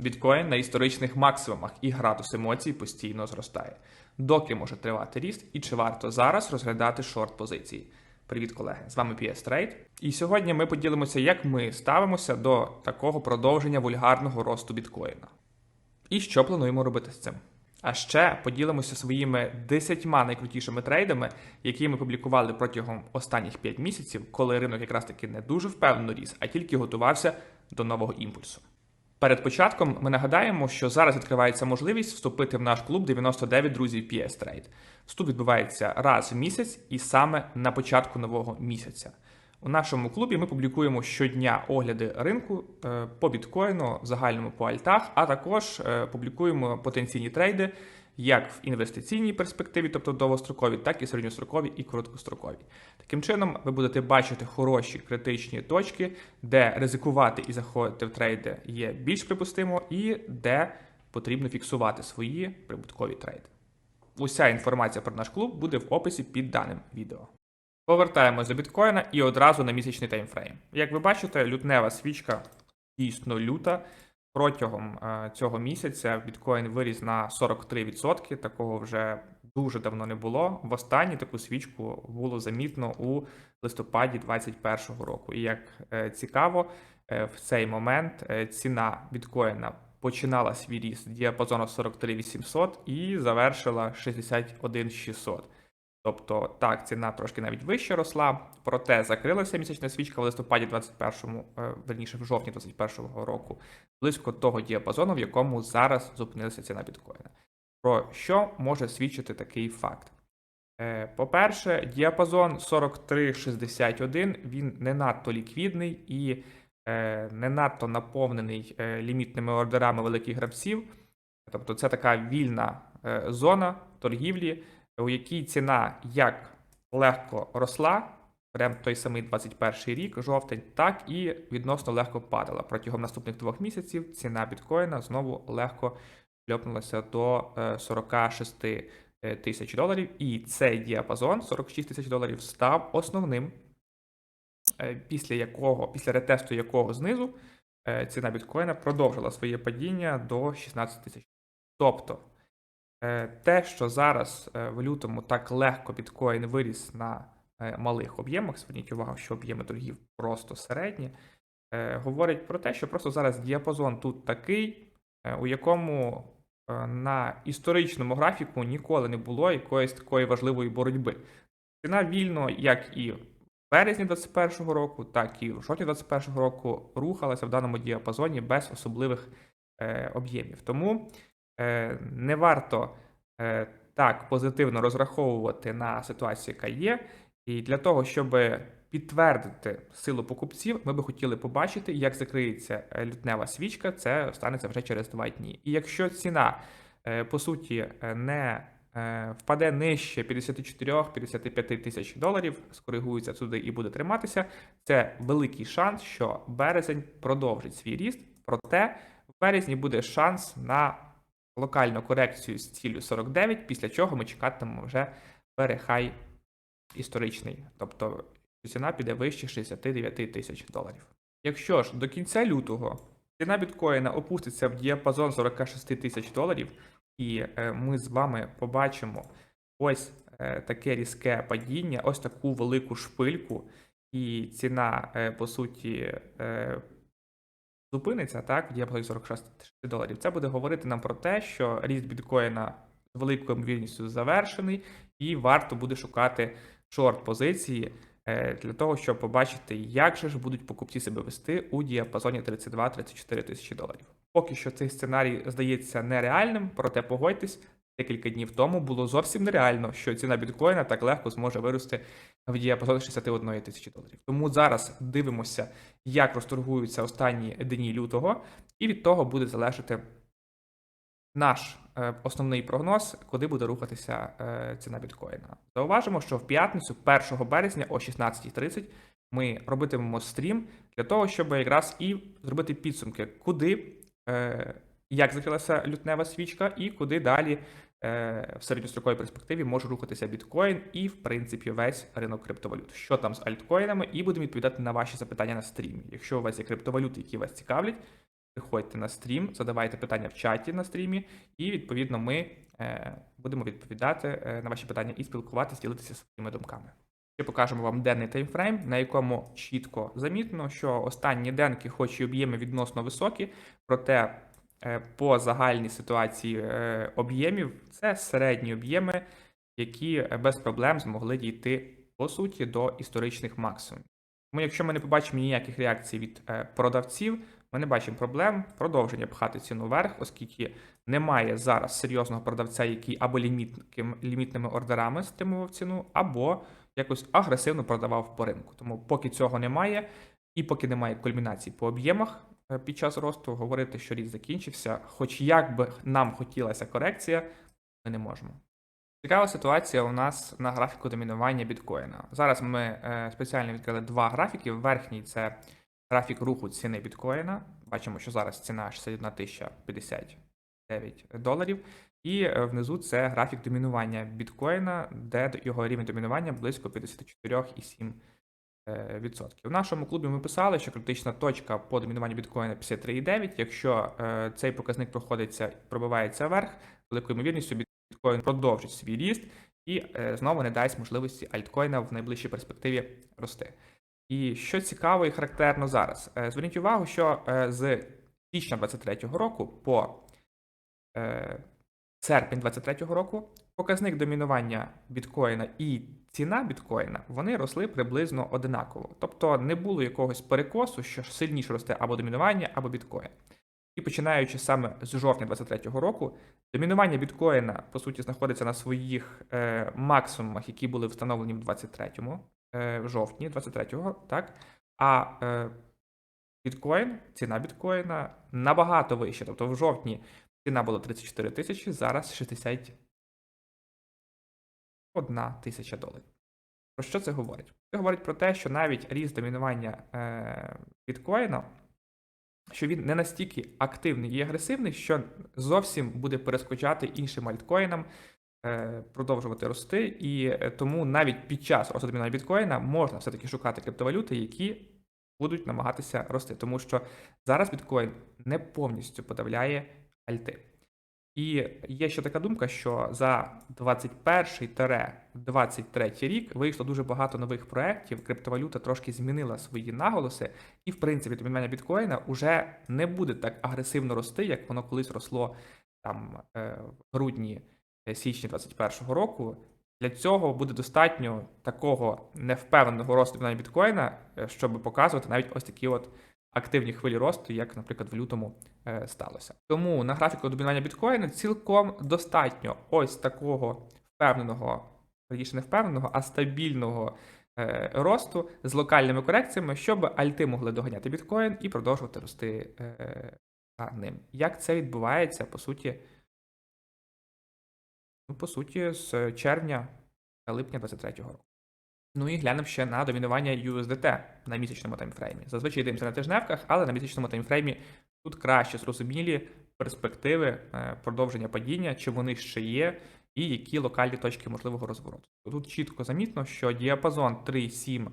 Біткоін на історичних максимумах і градус емоцій постійно зростає. Доки може тривати ріст і чи варто зараз розглядати шорт позиції? Привіт, колеги! З вами PS Trade. І сьогодні ми поділимося, як ми ставимося до такого продовження вульгарного росту біткоїна. І що плануємо робити з цим. А ще поділимося своїми 10 найкрутішими трейдами, які ми публікували протягом останніх 5 місяців, коли ринок якраз таки не дуже впевнено ріс, а тільки готувався до нового імпульсу. Перед початком ми нагадаємо, що зараз відкривається можливість вступити в наш клуб 99 друзів PS Trade. Вступ відбувається раз в місяць і саме на початку нового місяця. У нашому клубі ми публікуємо щодня огляди ринку е, по біткоїну, в загальному по альтах, а також е, публікуємо потенційні трейди як в інвестиційній перспективі, тобто довгострокові, так і середньострокові і короткострокові. Таким чином, ви будете бачити хороші критичні точки, де ризикувати і заходити в трейди є більш припустимо, і де потрібно фіксувати свої прибуткові трейди. Уся інформація про наш клуб буде в описі під даним відео. Повертаємось до біткоїна і одразу на місячний таймфрейм. Як ви бачите, лютнева свічка дійсно люта. Протягом е, цього місяця біткоін виріс на 43%. Такого вже дуже давно не було. Востаннє таку свічку було замітно у листопаді 2021 року. І як е, цікаво, е, в цей момент ціна біткоїна починала свій ріст діапазону 43800 і завершила 61600. Тобто так, ціна трошки навіть вище росла, проте закрилася місячна свічка в листопаді 21-му, е, верніше в жовтні 21-го року, близько того діапазону, в якому зараз зупинилася ціна біткоїна. Про що може свідчити такий факт? Е, По-перше, діапазон 43,61 він не надто ліквідний і е, не надто наповнений лімітними ордерами великих гравців. Тобто це така вільна зона торгівлі, у якій ціна як легко росла, прям той самий 21 рік, жовтень, так і відносно легко падала. Протягом наступних двох місяців ціна біткоїна знову легко шльопнулася до е, 46 тисяч доларів, і цей діапазон 46 тисяч доларів став основним, е, після якого, після ретесту якого знизу е, ціна біткоїна продовжила своє падіння до 16 тисяч. Тобто е, те, що зараз е, в лютому так легко біткоін виріс на е, малих об'ємах, зверніть увагу, що об'єми торгів просто середні, е, говорить про те, що просто зараз діапазон тут такий, е, у якому е, на історичному графіку ніколи не було якоїсь такої важливої боротьби. Ціна вільно, як і в березні 2021 року, так і в жовтні 2021 року рухалася в даному діапазоні без особливих е, об'ємів. Тому е, не варто е, так позитивно розраховувати на ситуацію, яка є. І для того, щоб підтвердити силу покупців, ми би хотіли побачити, як закриється е, лютнева свічка. Це станеться вже через два дні. І якщо ціна, е, по суті, е, не е, впаде нижче 54-55 тисяч доларів, скоригується туди і буде триматися, це великий шанс, що березень продовжить свій ріст. Проте в березні буде шанс на локальну корекцію з ціллю 49, після чого ми чекатимемо вже перехай історичний, тобто ціна піде вище 69 тисяч доларів. Якщо ж до кінця лютого ціна біткоїна опуститься в діапазон 46 тисяч доларів, і е, ми з вами побачимо ось е, таке різке падіння, ось таку велику шпильку, і ціна, е, по суті, зупиниться так, в діапазоні 46 доларів. Це буде говорити нам про те, що ріст біткоїна з великою ймовірністю завершений, і варто буде шукати шорт позиції е, для того, щоб побачити, як же ж будуть покупці себе вести у діапазоні 32-34 тисячі доларів. Поки що цей сценарій здається нереальним, проте погодьтесь, декілька днів тому було зовсім нереально, що ціна біткоїна так легко зможе вирости в діапазон 61 тисячі доларів. Тому зараз дивимося, як розторгуються останні дні лютого, і від того буде залежати наш е, основний прогноз, куди буде рухатися е, ціна біткоїна. Зауважимо, що в п'ятницю, 1 березня о 16.30, ми робитимемо стрім для того, щоб якраз і зробити підсумки, куди, е, як закрилася лютнева свічка, і куди далі в середньостроковій перспективі може рухатися біткоін і, в принципі, весь ринок криптовалют. Що там з альткоїнами, і будемо відповідати на ваші запитання на стрімі. Якщо у вас є криптовалюти, які вас цікавлять, приходьте на стрім, задавайте питання в чаті на стрімі, і відповідно ми е, будемо відповідати е, на ваші питання і спілкуватися, ділитися своїми думками. Ще покажемо вам денний таймфрейм, на якому чітко замітно, що останні денки, хоч і об'єми відносно високі, проте е, по загальній ситуації е, об'ємів це середні об'єми, які е, без проблем змогли дійти по суті до історичних максимумів. Тому, якщо ми не побачимо ніяких реакцій від е, продавців, ми не бачимо проблем продовження пхати ціну вверх, оскільки немає зараз серйозного продавця, який або лімітним, лімітними ордерами стримував ціну, або якось агресивно продавав по ринку. Тому поки цього немає, і поки немає кульмінації по об'ємах е, під час росту, говорити, що ріст закінчився, хоч як би нам хотілася корекція, ми не можемо. Цікава ситуація у нас на графіку домінування біткоїна. Зараз ми е, спеціально відкрили два графіки. Верхній це графік руху ціни біткоїна. Бачимо, що зараз ціна 61 тисяча 59 доларів. І е, внизу це графік домінування біткоїна, де його рівень домінування близько 54,7%. Е. В нашому клубі ми писали, що критична точка по домінуванню біткоїна 53,9. Якщо е, цей показник проходиться пробивається вверх, великою ймовірністю біткоін продовжить свій ріст і е, знову не дасть можливості альткоїна в найближчій перспективі рости. І що цікаво і характерно зараз, зверніть увагу, що з січня 2023 року по е, серпень 2023 року показник домінування біткоїна і ціна біткоїна вони росли приблизно одинаково. Тобто не було якогось перекосу, що сильніше росте або домінування, або біткоін. І починаючи саме з жовтня 2023 року, домінування біткоїна, по суті, знаходиться на своїх е, максимумах, які були встановлені в 23-му, е, жовтні 23-го, так? А е, біткоін, ціна біткоїна набагато вища. Тобто в жовтні ціна була 34 тисячі, зараз 61 тисяча доларів. Про що це говорить? Це говорить про те, що навіть ріст домінування е, біткоїна, що він не настільки активний і агресивний, що зовсім буде перескочати іншим альткоїнам, е, продовжувати рости. І е, тому навіть під час росту домінування біткоїна можна все-таки шукати криптовалюти, які будуть намагатися рости, тому що зараз біткоін не повністю подавляє альти. І є ще така думка, що за 21-23 рік вийшло дуже багато нових проєктів, криптовалюта трошки змінила свої наголоси, і, в принципі, домінування біткоїна вже не буде так агресивно рости, як воно колись росло там е, в грудні е, січні 2021 року. Для цього буде достатньо такого невпевненого росту домінування біткоїна, е, щоб показувати навіть ось такі от активні хвилі росту, як, наприклад, в лютому е, сталося. Тому на графіку домінування біткоїна цілком достатньо ось такого впевненого, верніше не впевненого, а стабільного е, росту з локальними корекціями, щоб альти могли доганяти біткоін і продовжувати рости е, за ним. Як це відбувається, по суті, ну, по суті, з червня та липня 2023 року. Ну і глянемо ще на домінування USDT на місячному таймфреймі. Зазвичай дивимося на тижневках, але на місячному таймфреймі тут краще зрозумілі перспективи е, продовження падіння, чи вони ще є, і які локальні точки можливого розвороту. Тут чітко замітно, що діапазон 3,7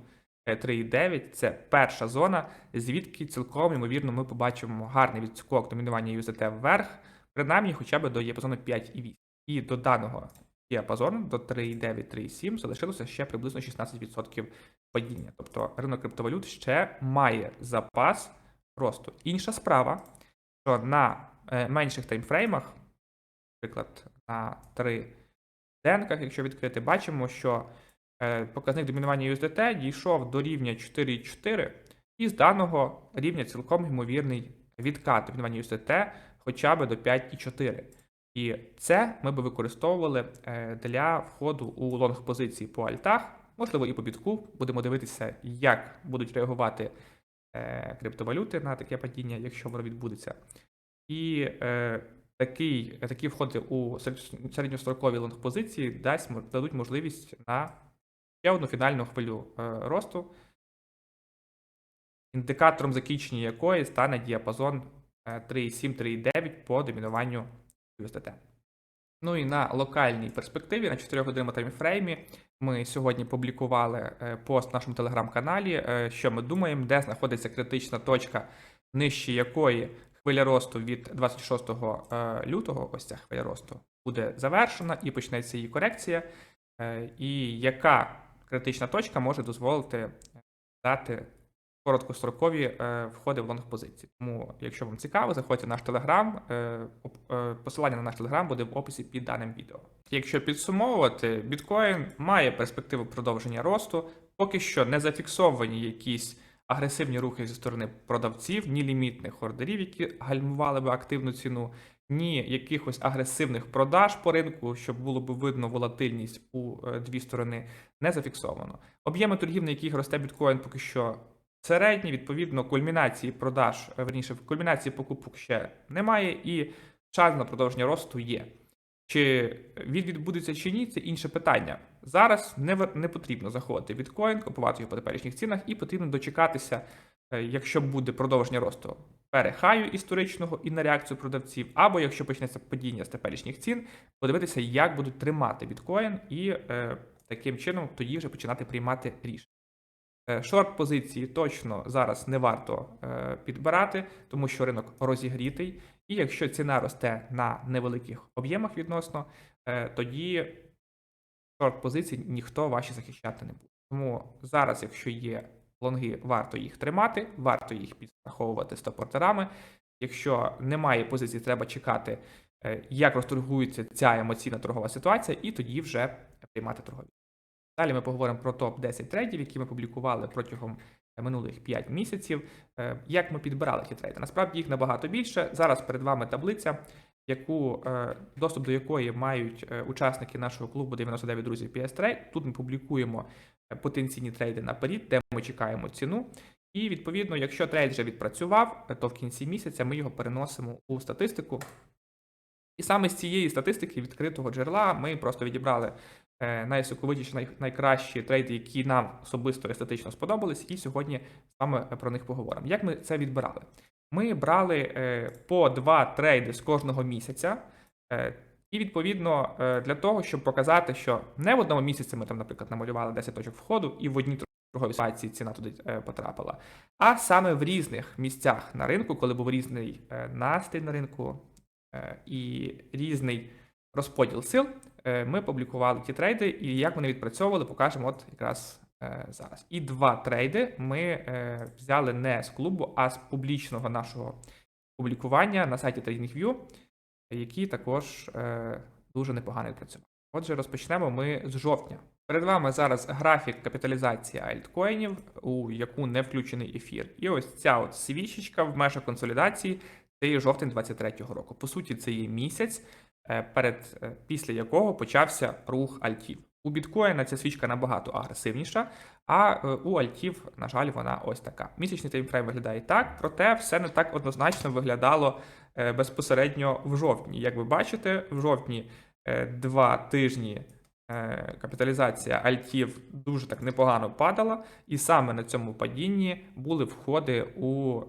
3,9 це перша зона, звідки цілком ймовірно ми побачимо гарний відскок домінування USDT вверх, принаймні хоча б до діапазону 5,8. І до даного діапазону до 3,9-3,7 залишилося ще приблизно 16% падіння. Тобто ринок криптовалют ще має запас росту. Інша справа, що на е, менших таймфреймах, наприклад, на 3 денках, якщо відкрити, бачимо, що е, показник домінування USDT дійшов до рівня 4,4, і з даного рівня цілком ймовірний відкат домінування USDT хоча б до 5,4. І це ми би використовували е, для входу у лонг позиції по альтах, можливо, і по бітку. Будемо дивитися, як будуть реагувати е, криптовалюти на таке падіння, якщо воно відбудеться. І е, такий, такі входи у серед- середньострокові лонг позиції дасть, дадуть можливість на ще одну фінальну хвилю росту, індикатором закінчення якої стане діапазон е, 3,7-3,9 по домінуванню USDT. Ну і на локальній перспективі на 4 годинному таймфреймі ми сьогодні публікували е, пост в нашому телеграм-каналі, е, що ми думаємо, де знаходиться критична точка, нижче якої хвиля росту від 26 е, лютого, ось ця хвиля росту, буде завершена і почнеться її корекція. І яка критична точка може дозволити дати короткострокові е, входи в лонг позиції. Тому, якщо вам цікаво, заходьте в наш телеграм. Посилання на наш телеграм буде в описі під даним відео. Якщо підсумовувати, біткоін має перспективу продовження росту. Поки що не зафіксовані якісь агресивні рухи зі сторони продавців, ні лімітних ордерів, які гальмували би активну ціну, ні якихось агресивних продаж по ринку, щоб було б видно волатильність у е, дві сторони, не зафіксовано. Об'єми торгів, на яких росте біткоін, поки що середні, відповідно, кульмінації продаж, е, верніше, кульмінації покупок ще немає, і час на продовження росту є. Чи він відбудеться чи ні, це інше питання. Зараз не, не потрібно заходити в біткоін, купувати його по теперішніх цінах, і потрібно дочекатися, е, якщо буде продовження росту перехаю історичного і на реакцію продавців, або якщо почнеться падіння з теперішніх цін, подивитися, як будуть тримати біткоін, і е, таким чином тоді вже починати приймати рішення. Е, Шорт позиції точно зараз не варто е, підбирати, тому що ринок розігрітий. І якщо ціна росте на невеликих об'ємах відносно, е, тоді шорт позицій ніхто ваші захищати не буде. Тому зараз, якщо є лонги, варто їх тримати, варто їх підстраховувати стопортерами. Якщо немає позицій, треба чекати, як розторгується ця емоційна торгова ситуація, і тоді вже приймати торгові. Далі ми поговоримо про топ-10 трейдів, які ми публікували протягом е, минулих 5 місяців. Е, Як ми підбирали ті трейди? Насправді їх набагато більше. Зараз перед вами таблиця, яку е, доступ до якої мають учасники нашого клубу 99 друзів PS Trade. Тут ми публікуємо потенційні трейди наперед, де ми чекаємо ціну. І відповідно, якщо трейд вже відпрацював, то в кінці місяця ми його переносимо у статистику. І саме з цієї статистики відкритого джерела ми просто відібрали е, найсоковитіші, найкращі трейди, які нам особисто естетично сподобались, і сьогодні з вами про них поговоримо. Як ми це відбирали? Ми брали е, по два трейди з кожного місяця. е, І відповідно для того, щоб показати, що не в одному місяці ми там, наприклад, намалювали 10 точок входу, і в одній торговій ситуації ціна туди потрапила, а саме в різних місцях на ринку, коли був різний настрій на ринку і різний розподіл сил, е, ми публікували ті трейди, і як вони відпрацьовували, покажемо от якраз е, зараз. І два трейди ми е, взяли не з клубу, а з публічного нашого публікування на сайті TradingView, які також е, дуже непогано відпрацювали. Отже, розпочнемо ми з жовтня. Перед вами зараз графік капіталізації альткоїнів, у яку не включений ефір. І ось ця от свічечка в межах консолідації це є жовтень 23-го року. По суті, це є місяць, е, перед е, після якого почався рух альтів. У біткоїна ця свічка набагато агресивніша, а е, у альтів, на жаль, вона ось така. Місячний таймфрейм виглядає так, проте все не так однозначно виглядало безпосередньо в жовтні. Як ви бачите, в жовтні два тижні капіталізація альтів дуже так непогано падала, і саме на цьому падінні були входи у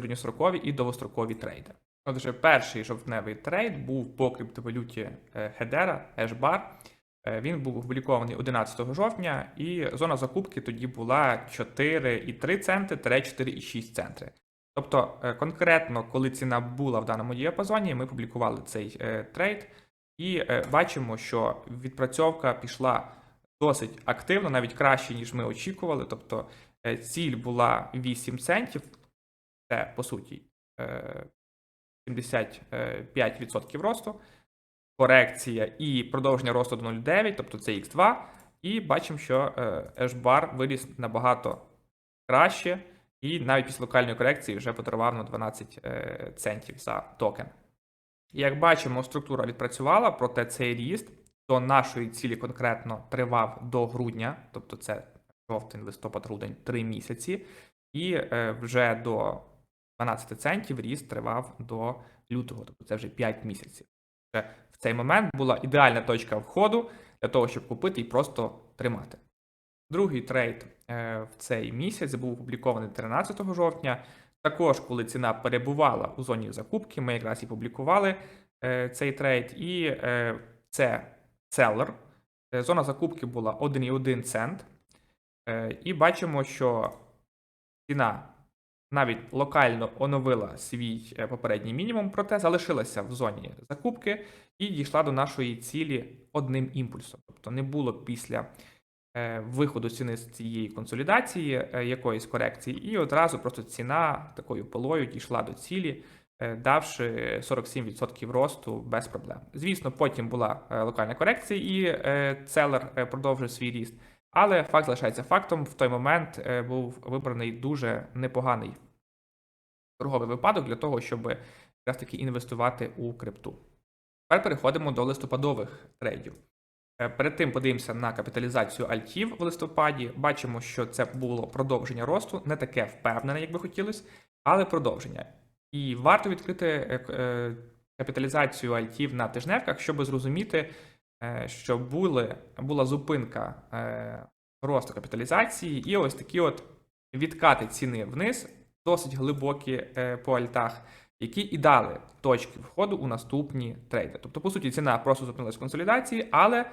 середньострокові і довгострокові трейди. Отже, перший жовтневий трейд був по криптовалюті е, Hedera, Hashbar. Е, Він був опублікований 11 жовтня, і зона закупки тоді була 4,3 центи 4,6 центри. Тобто, е, конкретно, коли ціна була в даному діапазоні, ми публікували цей трейд, і бачимо, що відпрацьовка пішла досить активно, навіть краще, ніж ми очікували. Тобто, ціль була 8 центів, це по суті е, 75% росту, корекція і продовження росту до 0,9, тобто це X2. І бачимо, що H-бар виріс набагато краще, і навіть після локальної корекції вже подарував на 12 е, центів за токен. Як бачимо, структура відпрацювала, проте цей ріст до нашої цілі конкретно тривав до грудня, тобто це жовтень, листопад, грудень, 3 місяці, і е, вже до 12 центів ріст тривав до лютого, тобто це вже 5 місяців. В цей момент була ідеальна точка входу для того, щоб купити і просто тримати. Другий трейд е, в цей місяць був опублікований 13 жовтня. Також, коли ціна перебувала у зоні закупки, ми якраз і публікували е, цей трейд, і е, це селер. Зона закупки була 1,1 цент. І бачимо, що ціна навіть локально оновила свій е, попередній мінімум, проте залишилася в зоні закупки і дійшла до нашої цілі одним імпульсом. Тобто не було після е, виходу ціни з цієї консолідації е, якоїсь корекції, і одразу просто ціна такою полою дійшла до цілі, давши 47% росту без проблем. Звісно, потім була локальна корекція, і целер продовжив свій ріст. Але факт залишається фактом. В той момент е, був вибраний дуже непоганий торговий випадок для того, щоб якраз таки інвестувати у крипту. Тепер переходимо до листопадових трейдів. Е, Перед тим подивимося на капіталізацію альтів в листопаді. Бачимо, що це було продовження росту, не таке впевнене, як би хотілося, але продовження. І варто відкрити е, капіталізацію альтів на тижневках, щоб зрозуміти, що були, була зупинка е, росту капіталізації, і ось такі от відкати ціни вниз, досить глибокі е, по альтах, які і дали точки входу у наступні трейди. Тобто, по суті, ціна просто зупинилась в консолідації, але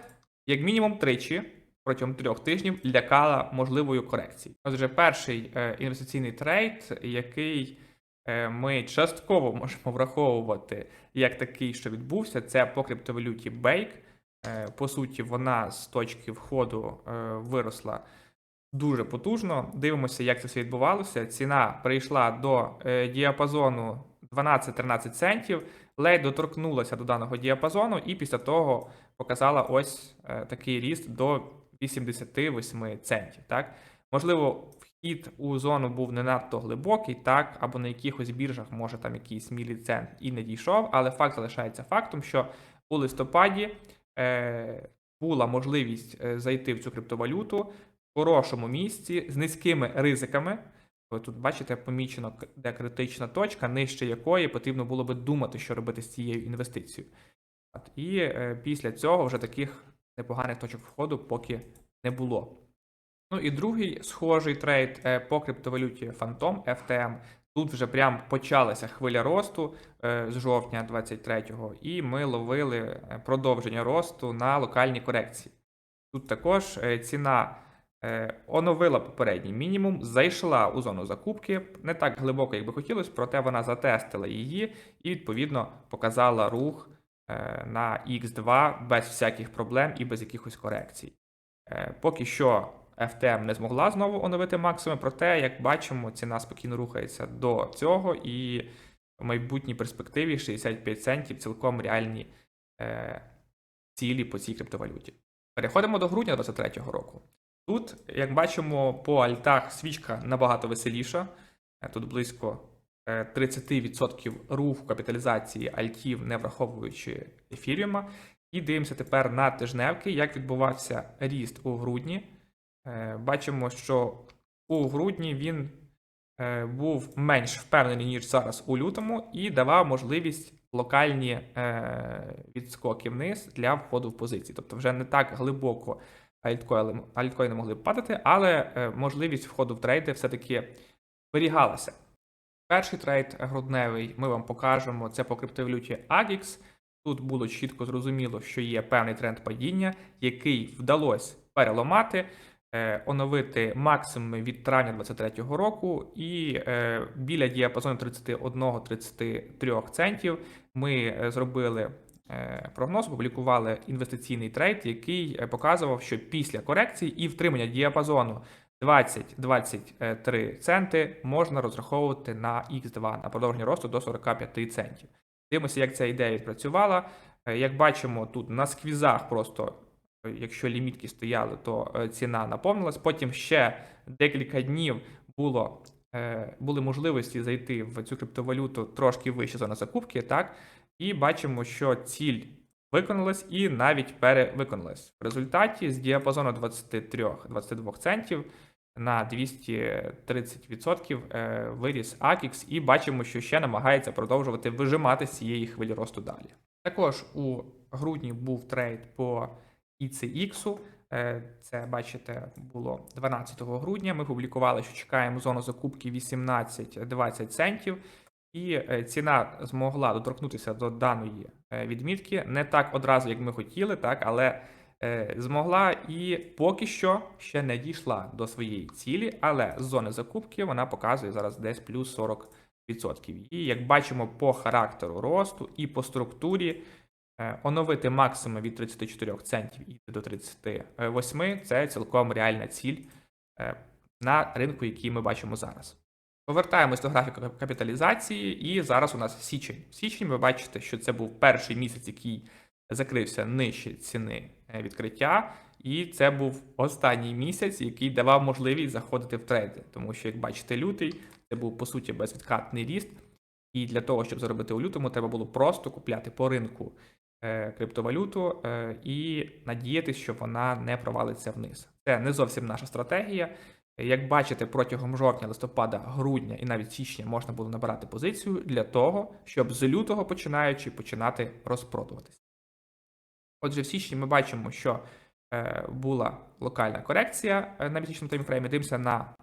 як мінімум тричі протягом трьох тижнів лякала можливою корекцією. Отже, перший е, інвестиційний трейд, який е, ми частково можемо враховувати як такий, що відбувся, це по криптовалюті Bake. Е, По суті, вона з точки входу е, виросла дуже потужно. Дивимося, як це все відбувалося. Ціна прийшла до е, діапазону 12-13 центів, ледь доторкнулася до даного діапазону, і після того показала ось такий ріст до 88 центів. Так? Можливо, вхід у зону був не надто глибокий, так, або на якихось біржах, може там якийсь міліцент і не дійшов, але факт залишається фактом, що у листопаді була можливість е, зайти в цю криптовалюту в хорошому місці з низькими ризиками. Ви тут бачите, помічено, де критична точка, нижче якої потрібно було би думати, що робити з цією інвестицією. І е, після цього вже таких непоганих точок входу поки не було. Ну і другий схожий трейд е, по криптовалюті Phantom FTM. Тут вже прям почалася хвиля росту е, з жовтня 23-го, і ми ловили е, продовження росту на локальні корекції. Тут також е, ціна оновила попередній мінімум, зайшла у зону закупки, не так глибоко, як би хотілося, проте вона затестила її і, відповідно, показала рух на X2 без всяких проблем і без якихось корекцій. Поки що FTM не змогла знову оновити максимум, проте, як бачимо, ціна спокійно рухається до цього, і в майбутній перспективі 65 центів цілком реальні е, цілі по цій криптовалюті. Переходимо до грудня 2023 року. Тут, як бачимо, по альтах свічка набагато веселіша. Е, Тут близько е, 30% руху капіталізації альтів, не враховуючи ефіріума. І дивимося тепер на тижневки, як відбувався ріст у грудні. Е, Бачимо, що у грудні він е, був менш впевнений, ніж зараз у лютому, і давав можливість локальні е, відскоки вниз для входу в позиції. Тобто вже не так глибоко альткоїни, альткоїни могли б падати, але можливість входу в трейди все-таки зберігалася. Перший трейд грудневий ми вам покажемо. Це по криптовалюті AGX. Тут було чітко зрозуміло, що є певний тренд падіння, який вдалося переламати, оновити максимуми від травня 2023 року, і е, біля діапазону 31-33 центів ми е, зробили е, прогноз, опублікували інвестиційний трейд, який е, показував, що після корекції і втримання діапазону 20-23 центи можна розраховувати на X2 на продовження росту до 45 центів. Дивимося, як ця ідея відпрацювала. Е, Як бачимо, тут на сквізах просто, е, якщо лімітки стояли, то е, ціна наповнилась. Потім ще декілька днів було, е, були можливості зайти в цю криптовалюту трошки вище зона закупки, так? І бачимо, що ціль виконалась і навіть перевиконалась. В результаті з діапазону 23-22 центів на 230% е, виріс AKIX, і бачимо, що ще намагається продовжувати вижимати з цієї хвилі росту далі. Також у грудні був трейд по ICX. Е, Це, бачите, було 12 грудня. Ми публікували, що чекаємо зону закупки 18-20 центів, і е, ціна змогла доторкнутися до даної е, відмітки не так одразу, як ми хотіли, так, але змогла і поки що ще не дійшла до своєї цілі, але з зони закупки вона показує зараз десь плюс 40%. І як бачимо по характеру росту і по структурі, оновити максимум від 34 центів і до 38 це цілком реальна ціль е, на ринку, який ми бачимо зараз. Повертаємось до графіку капіталізації, і зараз у нас січень. В січні ви бачите, що це був перший місяць, який закрився нижче ціни е, відкриття, і це був останній місяць, який давав можливість заходити в трейди. Тому що, як бачите, лютий це був по суті безвідкатний ріст. І для того, щоб заробити у лютому, треба було просто купляти по ринку е, криптовалюту е, і надіятися, що вона не провалиться вниз. Це не зовсім наша стратегія. Як бачите, протягом жовтня, листопада, грудня і навіть січня можна було набирати позицію для того, щоб з лютого починаючи починати розпродуватися. Отже, в січні ми бачимо, що е, була локальна корекція е, на місячному таймфреймі. Дивимося на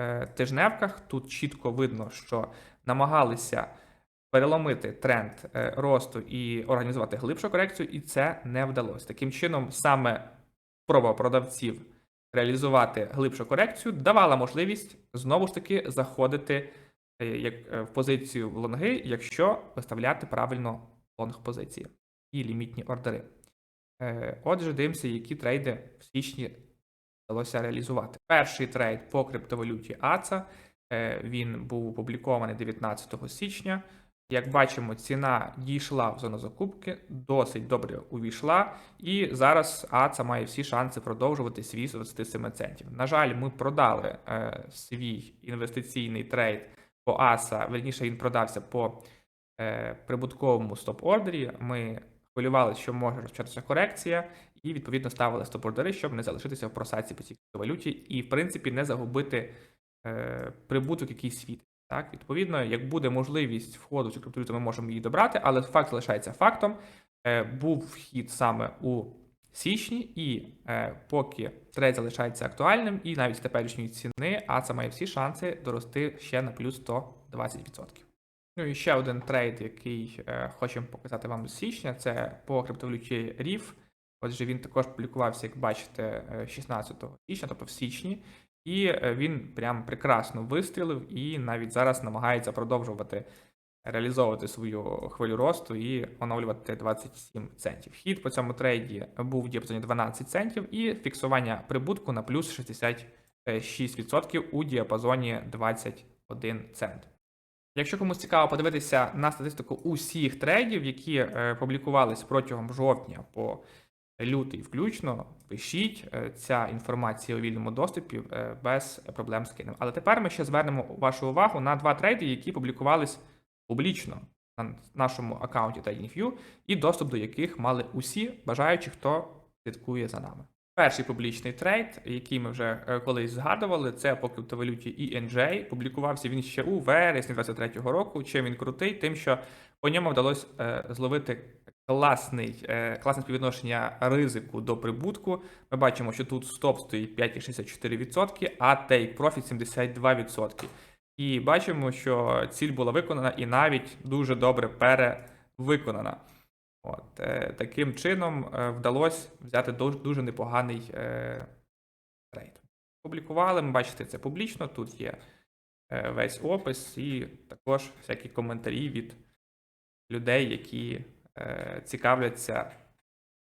е, тижневках. Тут чітко видно, що намагалися переломити тренд е, росту і організувати глибшу корекцію, і це не вдалося. Таким чином, саме спроба продавців реалізувати глибшу корекцію давала можливість знову ж таки заходити е, як е, в позицію в лонги, якщо виставляти правильно лонг позиції і лімітні ордери. Отже, дивимося, які трейди в січні вдалося реалізувати. Перший трейд по криптовалюті АЦА. Він був опублікований 19 січня. Як бачимо, ціна дійшла в зону закупки, досить добре увійшла, і зараз АЦА має всі шанси продовжувати свій з 27 центів. На жаль, ми продали е, свій інвестиційний трейд по АСА, верніше він продався по е, прибутковому стоп-ордері. Ми хвилювалися, що може розпочатися корекція, і відповідно ставили стоп-ордери, щоб не залишитися в просадці по цій валюті і, в принципі, не загубити е, прибуток, який світить. Так, відповідно, як буде можливість входу в цю криптовалюту, ми можемо її добрати, але факт залишається фактом. Е, був вхід саме у січні, і е, поки трейд залишається актуальним, і навіть з теперішньої ціни, а це має всі шанси дорости ще на плюс 120%. Ну і ще один трейд, який е, хочемо показати вам з січня, це по криптовалюті RIF. Отже, він також публікувався, як бачите, е, 16 січня, тобто в січні. І е, він прям прекрасно вистрілив і навіть зараз намагається продовжувати реалізовувати свою хвилю росту і оновлювати 27 центів. Хід по цьому трейді був в діапазоні 12 центів і фіксування прибутку на плюс 66% у діапазоні 21 цент. Якщо комусь цікаво подивитися на статистику усіх трейдів, які е, публікувались протягом жовтня по лютий включно, пишіть Е, ця інформація у вільному доступі е, без проблем з кинем. Але тепер ми ще звернемо вашу увагу на два трейди, які публікувались публічно на нашому аккаунті TradingView, і доступ до яких мали усі бажаючі, хто слідкує за нами. Перший публічний трейд, який ми вже е, колись згадували, це по криптовалюті ENJ. Публікувався він ще у вересні 23-го року. Чим він крутий, тим, що по ньому вдалося е, зловити класний, е, класне співвідношення ризику до прибутку. Ми бачимо, що тут стоп стоїть 5,64%, а take profit 72%. І бачимо, що ціль була виконана і навіть дуже добре перевиконана. От, е, таким чином вдалося взяти дуже, непоганий трейд. Публікували, ми бачите, це публічно. Тут є весь опис і також всякі коментарі від людей, які е, цікавляться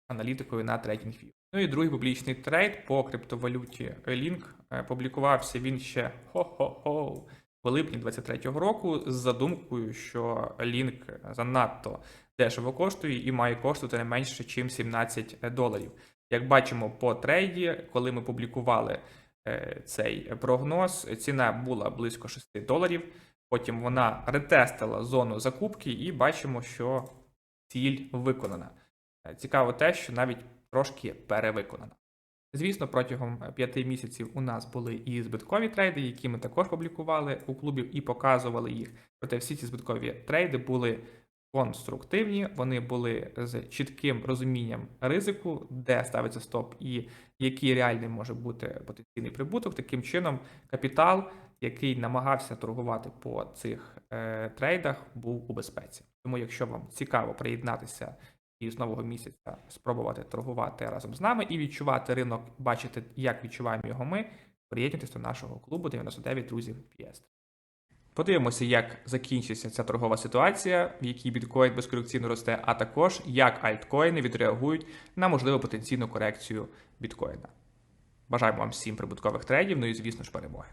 аналітикою на TradingView. Ну і другий публічний трейд по криптовалюті Link е, публікувався він ще хо-хо-хо в липні 23-го року з задумкою, що Link занадто дешево коштує і має коштувати не менше, ніж 17 доларів. Як бачимо по трейді, коли ми публікували е, цей прогноз, ціна була близько 6 доларів. Потім вона ретестила зону закупки, і бачимо, що ціль виконана. Е, Цікаво те, що навіть трошки перевиконана. Звісно, протягом п'яти місяців у нас були і збиткові трейди, які ми також публікували у клубі і показували їх. Проте всі ці збиткові трейди були конструктивні, вони були з чітким розумінням ризику, де ставиться стоп, і який реальний може бути потенційний прибуток. Таким чином, капітал, який намагався торгувати по цих е, трейдах, був у безпеці. Тому, якщо вам цікаво приєднатися і з нового місяця спробувати торгувати разом з нами і відчувати ринок, бачити, як відчуваємо його ми. Приєднуйтесь до нашого клубу 99 друзів PS. Подивимося, як закінчиться ця торгова ситуація, в якій біткоін безкорекційно росте, а також як альткоїни відреагують на можливу потенційну корекцію біткоїна. Бажаємо вам всім прибуткових трейдів, ну і звісно ж перемоги.